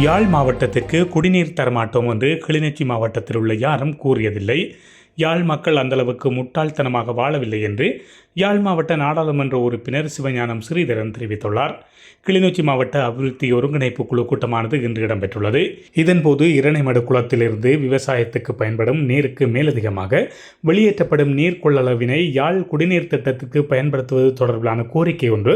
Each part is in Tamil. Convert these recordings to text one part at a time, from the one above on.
யாழ் மாவட்டத்திற்கு குடிநீர் தரமாட்டோம் என்று கிளிநொச்சி மாவட்டத்தில் உள்ள யாரும் கூறியதில்லை. யாழ் மக்கள் அந்தளவுக்கு முட்டாள்தனமாக வாழவில்லை என்று யாழ் மாவட்ட நாடாளுமன்ற உறுப்பினர் சிவஞானம் ஸ்ரீதரன் தெரிவித்துள்ளார். கிளிநொச்சி மாவட்ட அபிவிருத்தி ஒருங்கிணைப்பு குழு கூட்டமானது இன்று இடம்பெற்றுள்ளது. இதன்போது இரணைமடு குளத்திலிருந்து விவசாயத்துக்கு பயன்படும் நீருக்கு மேலதிகமாக வெளியேற்றப்படும் நீர் கொள்ளளவினை யாழ் குடிநீர் திட்டத்துக்கு பயன்படுத்துவது தொடர்பிலான கோரிக்கை ஒன்று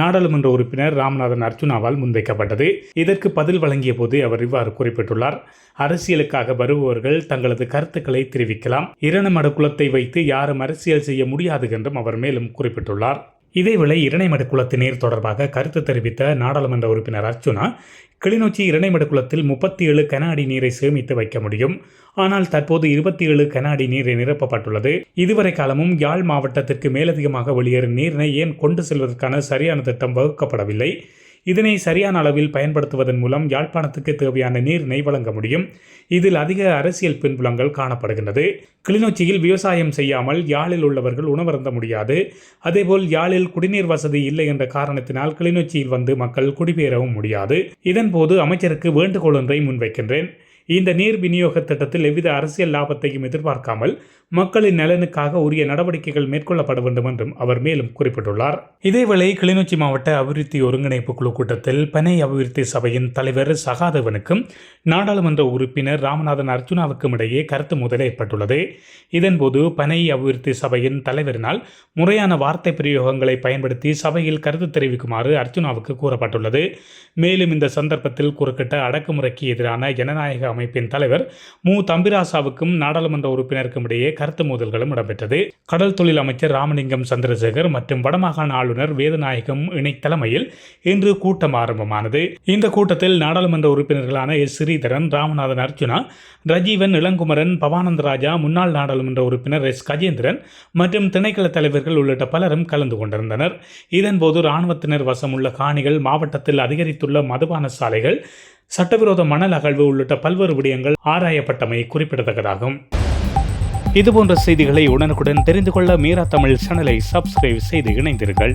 நாடாளுமன்ற உறுப்பினர் ராமநாதன் அர்ஜுனாவால் முன்வைக்கப்பட்டது. இதற்கு பதில் வழங்கிய போது அவர் இவ்வாறு குறிப்பிட்டுள்ளார். அரசியலுக்காக வருபவர்கள் தங்களது கருத்துக்களை தெரிவிக்கலாம். இரணமட குலத்தை வைத்து யாரும் அரசியல் செய்ய முடியாது என்றும் அவர் மேலும் குறிப்பிட்டுள்ளார். இதேவேளை இரணைமடு குலத்தினர் நீர் தொடர்பாக கருத்து தெரிவித்த நாடாளுமன்ற உறுப்பினர் அர்ச்சுனா கிளிநொச்சி இரணைமடு குளத்தில் முப்பத்தி ஏழு கன அடி நீரை சேமித்து வைக்க முடியும். ஆனால் தற்போது இருபத்தி ஏழு கன அடி நீர் நிரப்பப்பட்டுள்ளது. இதுவரை காலமும் யாழ் மாவட்டத்திற்கு மேலதிகமாக வெளியேறும் நீரினை ஏன் கொண்டு செல்வதற்கான சரியான திட்டம் வகுக்கப்படவில்லை. இதனை சரியான அளவில் பயன்படுத்துவதன் மூலம் யாழ்ப்பாணத்துக்கு தேவையான நீரினை வழங்க முடியும். இதில் அதிக அரசியல் பின்புலங்கள் காணப்படுகின்றது. கிளிநொச்சியில் விவசாயம் செய்யாமல் யாழில் உள்ளவர்கள் உணவருந்த முடியாது. அதேபோல் யாழில் குடிநீர் வசதி இல்லை என்ற காரணத்தினால் கிளிநொச்சியில் வந்து மக்கள் குடிபெயரவும் முடியாது. இதன்போது அமைச்சருக்கு வேண்டுகோள் ஒன்றை முன்வைக்கின்றேன். இந்த நீர் விநியோக திட்டத்தில் எவ்வித அரசியல் லாபத்தையும் எதிர்பார்க்காமல் மக்களின் நலனுக்காக உரிய நடவடிக்கைகள் மேற்கொள்ளப்பட வேண்டும் என்றும் அவர் மேலும் குறிப்பிட்டுள்ளார். இதேவேளை கிளிநொச்சி மாவட்ட அபிவிருத்தி ஒருங்கிணைப்பு குழு கூட்டத்தில் பனை அபிவிருத்தி சபையின் தலைவர் சகாதேவனுக்கும் நாடாளுமன்ற உறுப்பினர் ராமநாதன் அர்ஜுனாவுக்கும் இடையே கருத்து முதல் ஏற்பட்டுள்ளது. இதன்போது பனை அபிவிருத்தி சபையின் தலைவரினால் முறையான வார்த்தை பிரயோகங்களை பயன்படுத்தி சபையில் கருத்து தெரிவிக்குமாறு அர்ஜுனாவுக்கு கூறப்பட்டுள்ளது. மேலும் இந்த சந்தர்ப்பத்தில் குறுக்கிட்ட அடக்குமுறைக்கு எதிரான ஜனநாயக அமைப்பின் தலைவர் மு. தம்பிராசாவுக்கும் நாடாளுமன்ற உறுப்பினருக்கும் இடையே கருத்து மோதல்களும் இடம்பெற்றது. கடல் தொழில் அமைச்சர் ராமலிங்கம் சந்திரசேகர் மற்றும் வடமாகாண ஆளுநர் வேதநாயகம் இணை தலைமையில் இன்று கூட்டம் ஆரம்பமானது. இந்த கூட்டத்தில் நாடாளுமன்ற உறுப்பினர்களான எஸ். ஸ்ரீதரன் ராமநாதன் அர்ஜுனா ரஜீவன் இளங்குமரன் பவானந்த ராஜா முன்னாள் நாடாளுமன்ற உறுப்பினர் எஸ். கஜேந்திரன் மற்றும் திணைக்கள தலைவர்கள் உள்ளிட்ட பலரும் கலந்து கொண்டிருந்தனர். இதன்போது இராணுவத்தினர் வசமுள்ள காணிகள் மாவட்டத்தில் அதிகரித்துள்ள மதுபான சாலைகள் சட்டவிரோத மணல் அகழ்வு உள்ளிட்ட பல்வேறு விடயங்கள் ஆராயப்பட்டமை குறிப்பிடத்தக்கதாகும். இதுபோன்ற செய்திகளை உடனுக்குடன் தெரிந்து கொள்ள மீரா தமிழ் சேனலை சப்ஸ்கிரைப் செய்து இணைந்தீர்கள்